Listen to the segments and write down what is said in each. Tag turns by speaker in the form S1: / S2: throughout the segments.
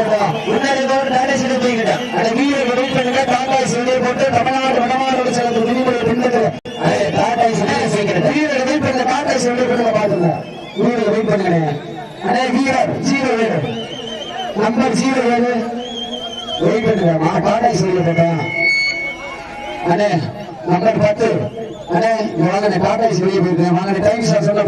S1: முன்னாடி cover direction போய்கிட்ட அந்த வீரை பண்ணுங்க டாடா சிந்தை போட்டு தமிழ்நாடு வடமாறு சிறந்த விதிமுறை பின்பற்ற டாடா சிந்தை சேர்க்கிறேன் வீரரை வெயிட் பண்ணுங்க டாடா சிந்தை வெயிட் பண்ணுங்க அடே வீரர் ஜீரோ வேணும். நம்பர் ஜீரோ வேணும். வெயிட் பண்ணுங்க நான் டாடா சிந்தை அடே நம்பர் பத்து. அடே வாங்கண்ணே டாடா சிந்தை போயிருக்கேன் வாங்கண்ணே டைம் சார் சொன்ன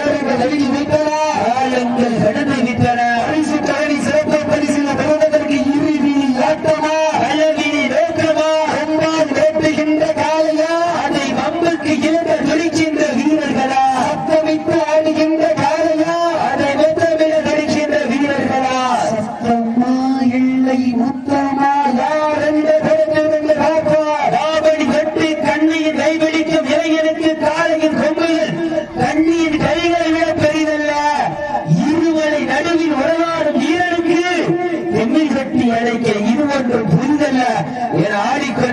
S1: நேரங்கள் நெருங்கி என ஆடிக்கொண்டிருக்கின்ற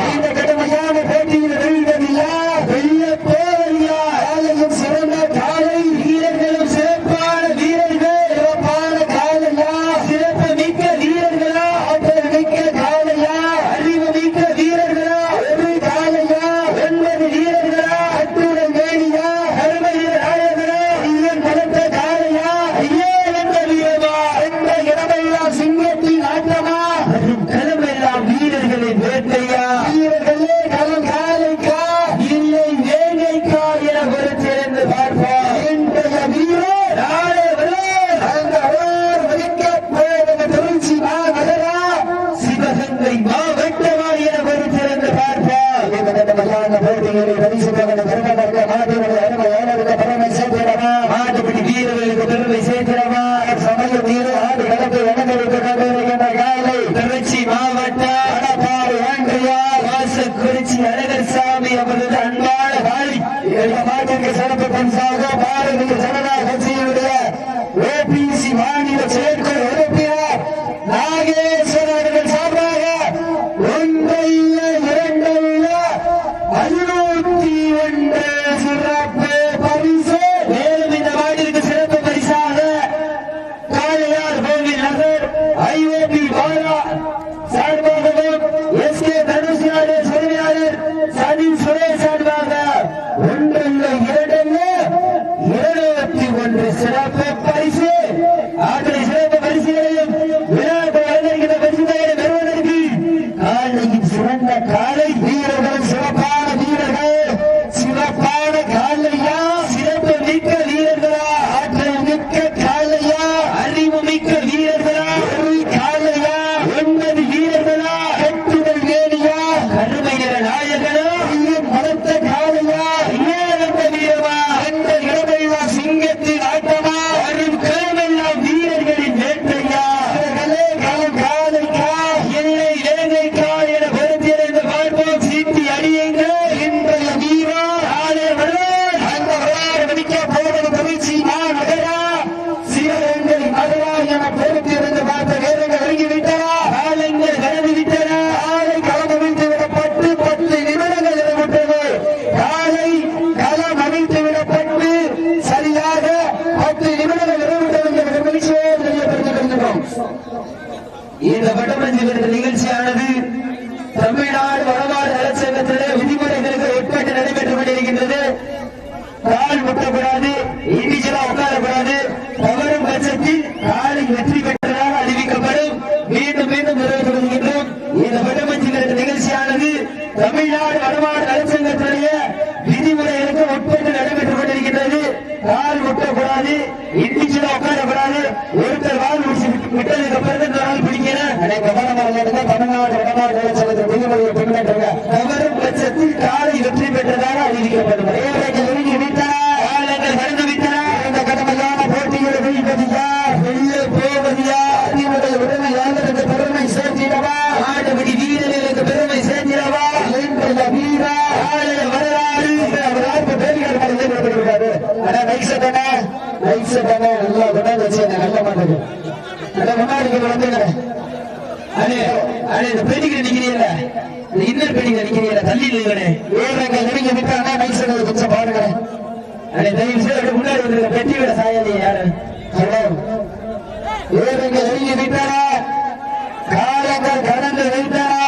S1: Yeah. முன்னாடி வந்துடுறேன் அது அது பெண்ணிக்கு நிக்கிறீல்ல இன்னர் பெண்ணிக்கு நிக்கிறீல்ல தள்ளி நிக்கிறேன் ஏழரை நெருங்கி விட்டானா மைக் சென்றது கொஞ்சம் பாருங்களேன் அது தயவு செய்து முன்னாடி வந்துருக்க பெட்டி விட சாயாதி யாரு? ஹலோ ஏழரை நெருங்கி விட்டானா காலங்கள் கடந்து விட்டானா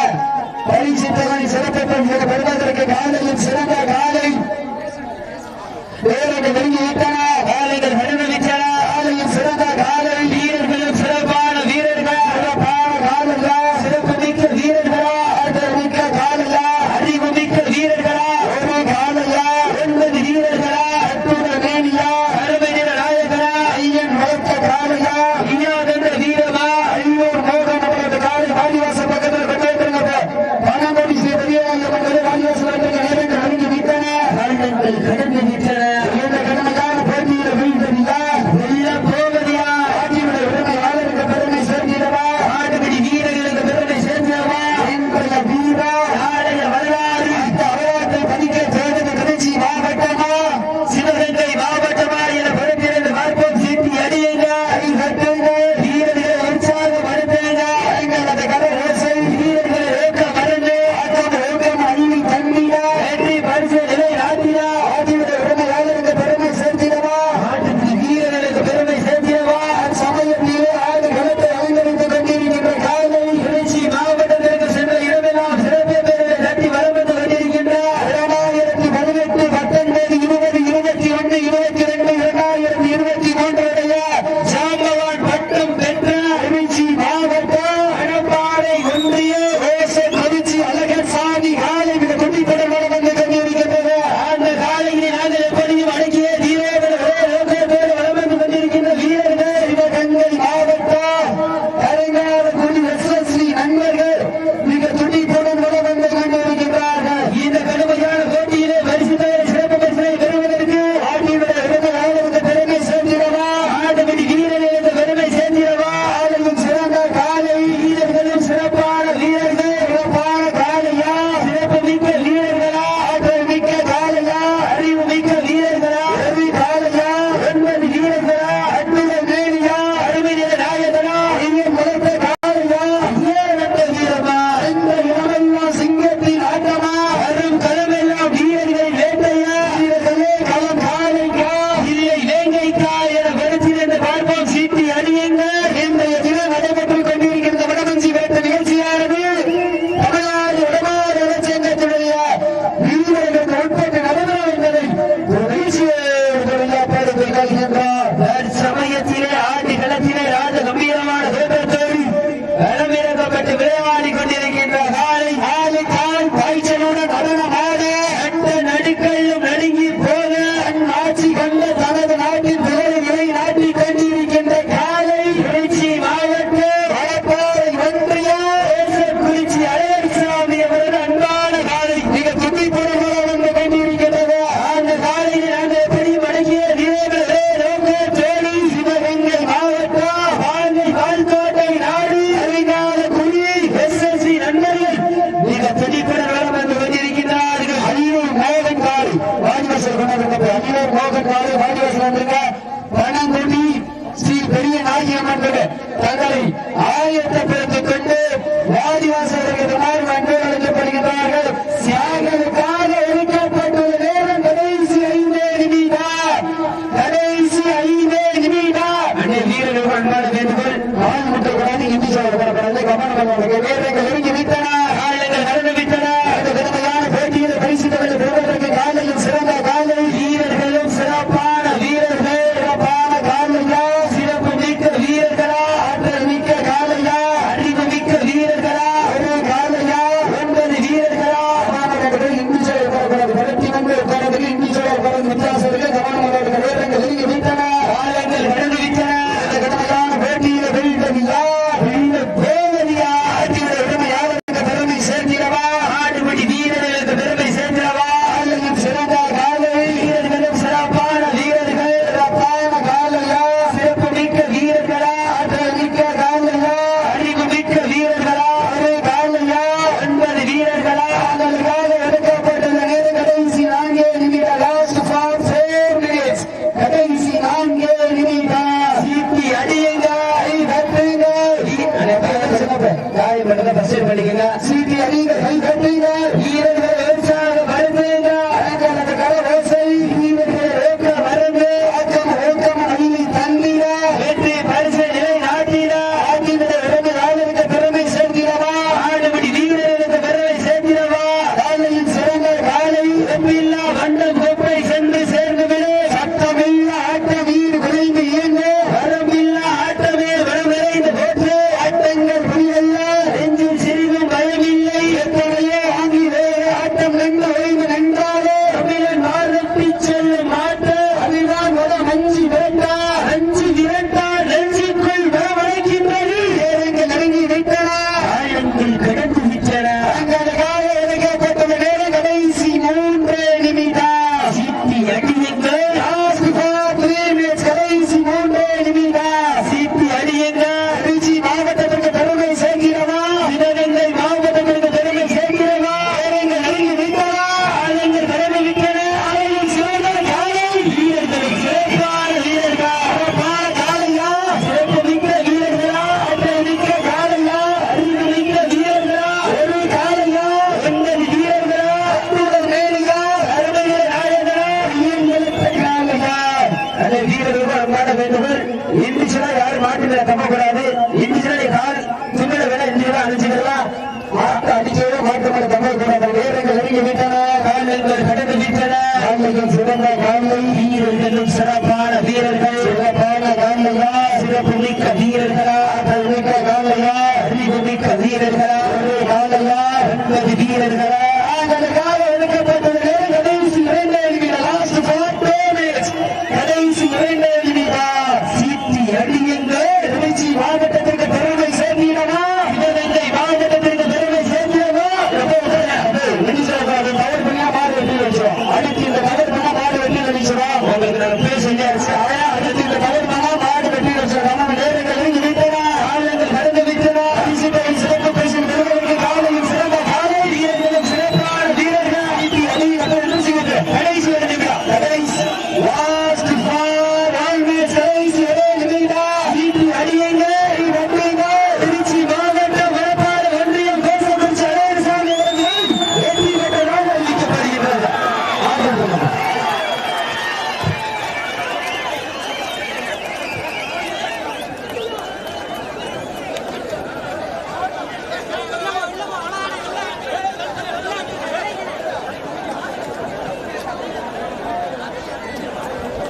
S1: பரிசித்தவன் சிறப்பு பெறுவதற்கு காலையில் சிறந்த காலை. ஏழரை நெருங்கி விட்டானா காலைகள் நடுநிலைச்சானா காலையில் சிறந்த காலை. கோபக்காடு வாங்கிவாசல் வந்திருக்க பணங்குடி ஸ்ரீ பெரிய நாயகி அம்மன் தங்களை ஆயத்தப்படுத்திக் கொண்டு வாடிவாசல் காலைகள் சிறந்த காலை வீரர்களும் சிறப்பான வீரர்கள்.